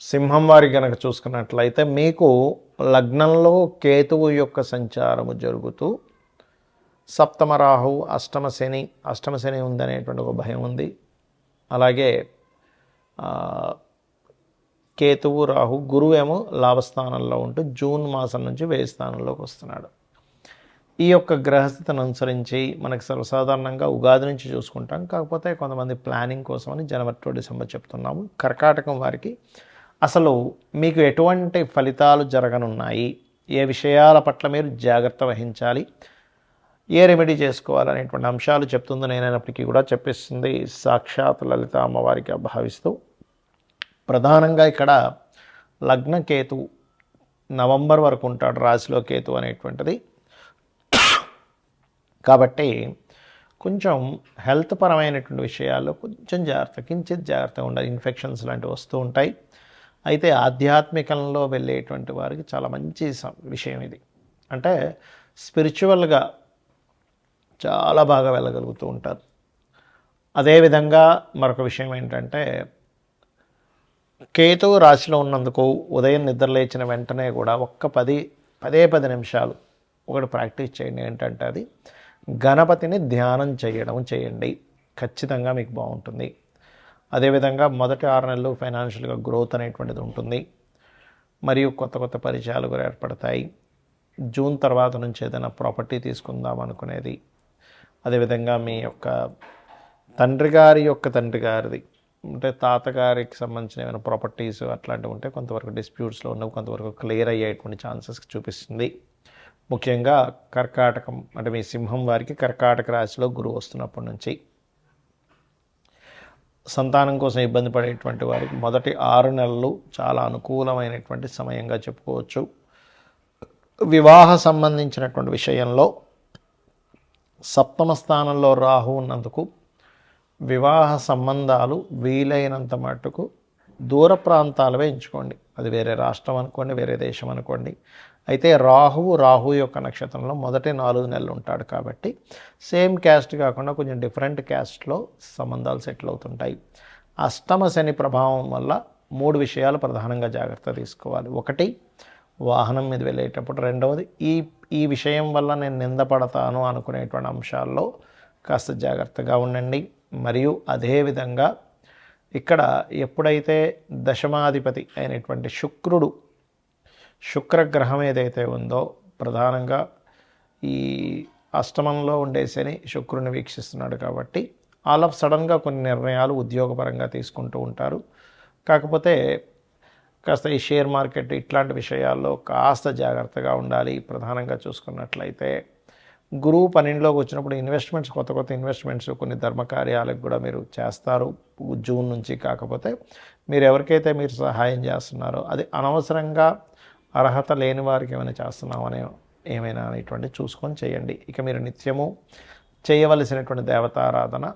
సింహం వారి కనుక చూసుకున్నట్లయితే మీకు లగ్నంలో కేతువు యొక్క సంచారము జరుగుతూ సప్తమ రాహువు అష్టమ శని అష్టమ శని ఉందనేటువంటి ఒక భయం ఉంది. అలాగే కేతువు రాహు గురువు ఏమో లాభస్థానంలో ఉంటూ జూన్ మాసం నుంచి వేయి స్థానంలోకి వస్తున్నాడు. ఈ యొక్క గ్రహస్థితిని అనుసరించి మనకి సర్వసాధారణంగా ఉగాది నుంచి చూసుకుంటాం. కాకపోతే కొంతమంది ప్లానింగ్ కోసమని జనవరి టు డిసెంబర్ చెప్తున్నాము. కర్కాటకం వారికి అసలు మీకు ఎటువంటి ఫలితాలు జరగనున్నాయి? ఏ విషయాల పట్ల మీరు జాగ్రత్త వహించాలి? ఏ రెమెడీ చేసుకోవాలనేటువంటి అంశాలు చెప్తుంది. నేనైనప్పటికీ కూడా చెప్పిస్తుంది సాక్షాత్ లలిత అమ్మవారికి భావిస్తూ ప్రధానంగా ఇక్కడ లగ్న కేతు నవంబర్ వరకు ఉంటాడు రాశిలో కేతు అనేటువంటిది. కాబట్టి కొంచెం హెల్త్ పరమైనటువంటి విషయాల్లో కొంచెం జాగ్రత్త కించిత్ జాగ్రత్తగా ఉండాలి. ఇన్ఫెక్షన్స్ లాంటివి వస్తూ ఉంటాయి. అయితే ఆధ్యాత్మికంలో వెళ్ళేటువంటి వారికి చాలా మంచి విషయం ఇది. అంటే స్పిరిచువల్గా చాలా బాగా వెళ్ళగలుగుతూ ఉంటారు. అదేవిధంగా మరొక విషయం ఏంటంటే కేతు రాశిలో ఉన్నందుకు ఉదయం నిద్ర లేచిన వెంటనే కూడా ఒక్క పది పదే పది నిమిషాలు ఒకటి ప్రాక్టీస్ చేయండి. ఏంటంటే అది గణపతిని ధ్యానం చేయడం చేయండి. ఖచ్చితంగా మీకు బాగుంటుంది. అదేవిధంగా మొదటి ఆరు నెలలు ఫైనాన్షియల్గా గ్రోత్ అనేటువంటిది ఉంటుంది. మరియు కొత్త కొత్త పరిచయాలు కూడా ఏర్పడతాయి. జూన్ తర్వాత నుంచి ఏదైనా ప్రాపర్టీ తీసుకుందాం అనుకునేది. అదేవిధంగా మీ యొక్క తండ్రి గారి యొక్క తండ్రి గారిది అంటే తాతగారికి సంబంధించిన ఏమైనా ప్రాపర్టీస్ అట్లాంటివి ఉంటే కొంతవరకు డిస్ప్యూట్స్లో ఉన్నవి కొంతవరకు క్లియర్ అయ్యేటువంటి ఛాన్సెస్ చూపిస్తుంది. ముఖ్యంగా కర్కాటకం అంటే మీ సింహం వారికి కర్కాటక రాశిలో గురువు వస్తున్నప్పటి నుంచి. సంతానం కోసం ఇబ్బంది పడేటువంటి వారికి మొదటి ఆరు నెలలు చాలా అనుకూలమైనటువంటి సమయంగా చెప్పుకోవచ్చు. వివాహ సంబంధించినటువంటి విషయంలో సప్తమ స్థానంలో రాహు ఉన్నందుకు వివాహ సంబంధాలు వీలైనంత మటుకు దూర ప్రాంతాలవే ఎంచుకోండి. అది వేరే రాష్ట్రం అనుకోండి వేరే దేశం అనుకోండి. అయితే రాహువు రాహు యొక్క నక్షత్రంలో మొదటి నాలుగు నెలలు ఉంటాడు కాబట్టి సేమ్ క్యాస్ట్ కాకుండా కొంచెం డిఫరెంట్ క్యాస్ట్లో సంబంధాలు సెటిల్ అవుతుంటాయి. అష్టమ శని ప్రభావం వల్ల మూడు విషయాలు ప్రధానంగా జాగ్రత్త తీసుకోవాలి. ఒకటి వాహనం మీద వెళ్ళేటప్పుడు. రెండవది ఈ ఈ విషయం వల్ల నేను నిందపడతాను అనుకునేటువంటి అంశాల్లో కాస్త జాగ్రత్తగా ఉండండి. మరియు అదేవిధంగా ఇక్కడ ఎప్పుడైతే దశమాధిపతి అయినటువంటి శుక్రుడు శుక్రగ్రహం ఏదైతే ఉందో ప్రధానంగా ఈ అష్టమంలో ఉండే శని శుక్రుని వీక్షిస్తున్నాడు కాబట్టి ఆల్ ఆఫ్ సడన్గా కొన్ని నిర్ణయాలు ఉద్యోగపరంగా తీసుకుంటూ ఉంటారు. కాకపోతే కాస్త ఈ షేర్ మార్కెట్ ఇట్లాంటి విషయాల్లో కాస్త జాగ్రత్తగా ఉండాలి. ప్రధానంగా చూసుకున్నట్లయితే గురువు పన్నెండులోకి వచ్చినప్పుడు ఇన్వెస్ట్మెంట్స్ కొత్త కొత్త ఇన్వెస్ట్మెంట్స్ కొన్ని ధర్మకార్యాలకు కూడా మీరు చేస్తారు. జూన్ నుంచి కాకపోతే మీరు ఎవరికైతే మీరు సహాయం చేస్తున్నారో అది అనవసరంగా అర్హత లేని వారికి ఏమైనా చేస్తున్నామనే ఏమైనా అనేటువంటి చూసుకొని చేయండి. ఇక మీరు నిత్యము చేయవలసినటువంటి దేవతారాధన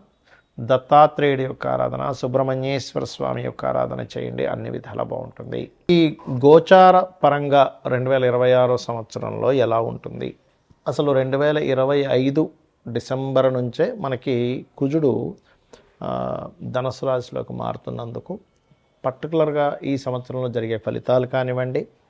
దత్తాత్రేయుడి యొక్క ఆరాధన సుబ్రహ్మణ్యేశ్వర స్వామి యొక్క ఆరాధన చేయండి. అన్ని విధాలా బాగుంటుంది. ఈ గోచార పరంగా రెండు వేల ఇరవై ఆరో సంవత్సరంలో ఎలా ఉంటుంది? అసలు రెండు వేల ఇరవై ఐదు డిసెంబర్ నుంచే మనకి కుజుడు ఆ, ధనుసు రాశిలోకి మారుతున్నందుకు పర్టికులర్గా ఈ సంవత్సరంలో జరిగే ఫలితాలు కానివ్వండి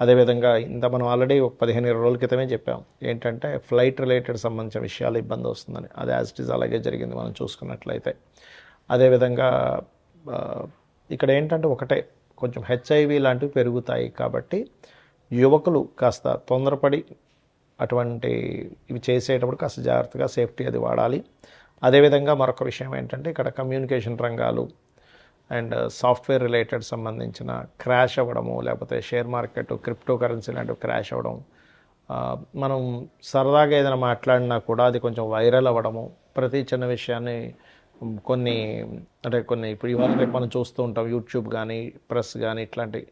అదేవిధంగా ఇంత మనం ఆల్రెడీ ఒక పదిహేను ఇరవై రోజుల క్రితమే చెప్పాం. ఏంటంటే ఫ్లైట్ రిలేటెడ్ సంబంధించిన విషయాలు ఇబ్బంది వస్తుందని. అది యాజ్ ఇట్ ఈజ్ అలాగే జరిగింది మనం చూసుకున్నట్లయితే. అదేవిధంగా ఇక్కడ ఏంటంటే ఒకటే కొంచెం హెచ్ఐవి లాంటివి పెరుగుతాయి కాబట్టి యువకులు కాస్త తొందరపడి అటువంటి ఇవి చేసేటప్పుడు కాస్త జాగ్రత్తగా సేఫ్టీ అది వాడాలి. అదేవిధంగా మరొక విషయం ఏంటంటే ఇక్కడ కమ్యూనికేషన్ రంగాలు అండ్ సాఫ్ట్వేర్ రిలేటెడ్ సంబంధించిన క్రాష్ అవ్వడము లేకపోతే షేర్ మార్కెట్ క్రిప్టో కరెన్సీ లాంటివి క్రాష్ అవ్వడం మనం సరదాగా ఏదైనా మాట్లాడినా కూడా అది కొంచెం వైరల్ అవ్వడము ప్రతి చిన్న విషయాన్ని కొన్ని అంటే కొన్ని ఇప్పుడు ఇవాళ రేపు మనం చూస్తూ ఉంటాం యూట్యూబ్ కానీ ప్రెస్ కానీ ఇట్లాంటివి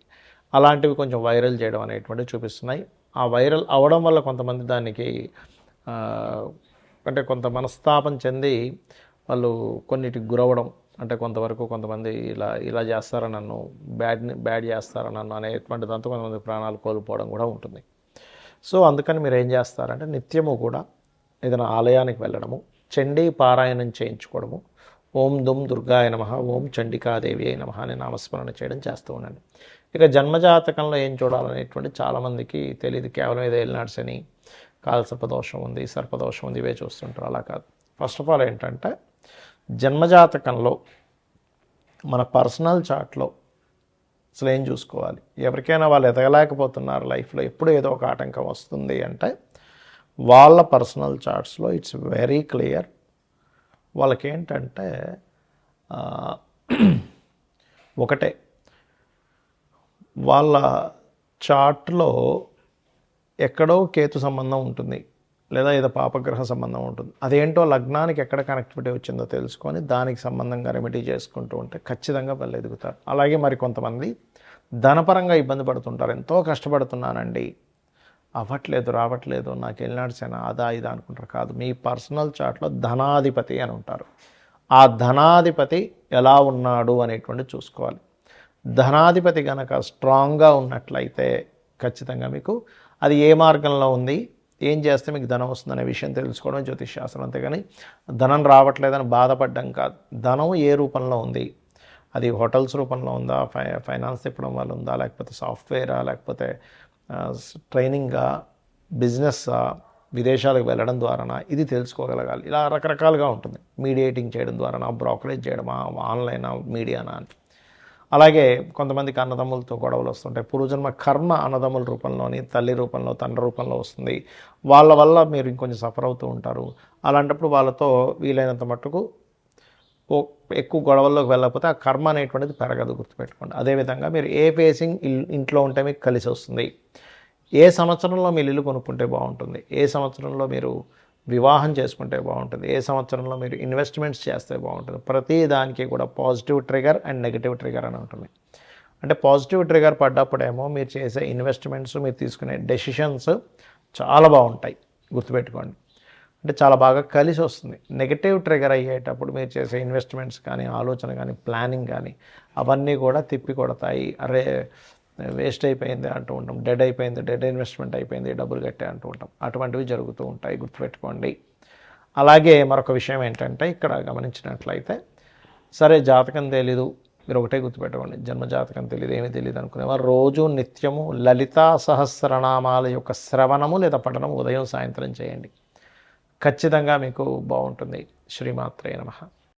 అలాంటివి కొంచెం వైరల్ చేయడం అనేటువంటివి చూపిస్తున్నాయి. ఆ వైరల్ అవ్వడం వల్ల కొంతమంది దానికి అంటే కొంత మనస్తాపం చెంది వాళ్ళు కొన్నిటికి గురవడం అంటే కొంతవరకు కొంతమంది ఇలా ఇలా చేస్తారని నన్ను బ్యాడ్ బ్యాడ్ చేస్తారని నన్ను అనేటువంటి దాంతో కొంతమంది ప్రాణాలు కోల్పోవడం కూడా ఉంటుంది. సో అందుకని మీరు ఏం చేస్తారంటే నిత్యము కూడా ఏదైనా ఆలయానికి వెళ్ళడము చండీ పారాయణం చేయించుకోవడము ఓం దుమ్ దుర్గాయ నమ ఓం చండికాదేవి అయి నమ అని నామస్మరణ చేయడం చేస్తూ ఉండండి. ఇక జన్మజాతకంలో ఏం చూడాలనేటువంటి చాలామందికి తెలియదు కేవలం ఏదో వెళ్ళినాడ్స్ అని కాలసర్పదోషం ఉంది సర్పదోషం ఉంది ఇవే చూస్తుంటారు. అలా కాదు. ఫస్ట్ ఆఫ్ ఆల్ ఏంటంటే జన్మజాతకంలో మన పర్సనల్ చార్ట్లో అసలు ఏం చూసుకోవాలి? ఎవరికైనా వాళ్ళు ఎదగలేకపోతున్నారు లైఫ్లో ఎప్పుడు ఏదో ఒక ఆటంకం వస్తుంది అంటే వాళ్ళ పర్సనల్ చార్ట్స్లో ఇట్స్ వెరీ క్లియర్. వాళ్ళకేంటంటే ఒకటే వాళ్ళ చార్ట్లో ఎక్కడో కేతు సంబంధం ఉంటుంది. లేదా ఏదో పాపగ్రహ సంబంధం ఉంటుంది. అదేంటో లగ్నానికి ఎక్కడ కనెక్టివిటీ వచ్చిందో తెలుసుకొని దానికి సంబంధంగా రెమెడీ చేసుకుంటూ ఉంటే ఖచ్చితంగా వాళ్ళు ఎదుగుతారు. అలాగే మరి కొంతమంది ధనపరంగా ఇబ్బంది పడుతుంటారు. ఎంతో కష్టపడుతున్నానండి. అవ్వట్లేదు రావట్లేదు నాకు వెళ్ళినాడు సేన అదా ఇదా అనుకుంటారు. కాదు మీ పర్సనల్ చార్ట్లో ధనాధిపతి అని ఉంటారు. ఆ ధనాధిపతి ఎలా ఉన్నాడు అనేటువంటి చూసుకోవాలి. ధనాధిపతి కనుక స్ట్రాంగ్గా ఉన్నట్లయితే ఖచ్చితంగా మీకు అది ఏ మార్గంలో ఉంది? ఏం చేస్తే మీకు ధనం వస్తుందనే విషయం తెలుసుకోవడం జ్యోతిష్ శాస్త్రం అంతేగాని ధనం రావట్లేదని బాధపడడం కాదు. ధనం ఏ రూపంలో ఉంది? అది హోటల్స్ రూపంలో ఉందా? ఫై ఫైనాన్స్ తిప్పడం వల్ల ఉందా? లేకపోతే సాఫ్ట్వేరా? లేకపోతే ట్రైనింగా? బిజినెస్సా? విదేశాలకు వెళ్ళడం ద్వారానా? ఇది తెలుసుకోగలగాలి. ఇలా రకరకాలుగా ఉంటుంది. మీడియేటింగ్ చేయడం ద్వారానా? బ్రోకరేజ్ చేయడమా? ఆన్లైనా? మీడియానా? అని. అలాగే కొంతమందికి అన్నదమ్ములతో గొడవలు వస్తుంటాయి. పూర్వజన్మ కర్మ అన్నదమ్ముల రూపంలోని తల్లి రూపంలో తండ్రి రూపంలో వస్తుంది. వాళ్ళ వల్ల మీరు ఇంకొంచెం సఫర్ అవుతూ ఉంటారు. అలాంటప్పుడు వాళ్ళతో వీలైనంత మట్టుకు ఎక్కువ గొడవల్లోకి వెళ్ళకపోతే ఆ కర్మ అనేటువంటిది పెరగదు గుర్తుపెట్టుకోండి. అదేవిధంగా మీరు ఏ ఫేసింగ్ ఇల్- ఇంట్లో ఉంటే మీకు కలిసి వస్తుంది ఏ సంవత్సరంలో మీరు ఇల్లు కొనుక్కుంటే బాగుంటుంది. ఏ సంవత్సరంలో మీరు వివాహం చేసుకుంటే బాగుంటుంది. ఏ సంవత్సరంలో మీరు ఇన్వెస్ట్మెంట్స్ చేస్తే బాగుంటుంది. ప్రతి దానికి కూడా positive trigger and negative trigger అని ఉంటుంది. అంటే పాజిటివ్ ట్రిగర్ పడ్డప్పుడేమో మీరు చేసే ఇన్వెస్ట్మెంట్స్ మీరు తీసుకునే డెసిషన్స్ చాలా బాగుంటాయి. గుర్తుపెట్టుకోండి. అంటే చాలా బాగా కలిసి వస్తుంది. నెగటివ్ ట్రిగర్ అయ్యేటప్పుడు మీరు చేసే ఇన్వెస్ట్మెంట్స్ కానీ ఆలోచన కానీ ప్లానింగ్ కానీ అవన్నీ కూడా తిప్పి కొడతాయి. అరే వేస్ట్ అయిపోయింది అంటూ ఉంటాం. డెడ్ అయిపోయింది డెడ్ ఇన్వెస్ట్మెంట్ అయిపోయింది డబ్బులు కట్టే అంటూ ఉంటాం. అటువంటివి జరుగుతూ ఉంటాయి గుర్తుపెట్టుకోండి. అలాగే మరొక విషయం ఏంటంటే ఇక్కడ గమనించినట్లయితే సరే జాతకం తెలీదు మీరు ఒకటే గుర్తుపెట్టుకోండి. జన్మ జాతకం తెలియదు ఏమీ తెలియదు అనుకునేవారు రోజు నిత్యము లలితా సహస్రనామాల యొక్క శ్రవణము లేదా పఠనం ఉదయం సాయంత్రం చేయండి. ఖచ్చితంగా మీకు బాగుంటుంది. శ్రీమాత్రే నమః.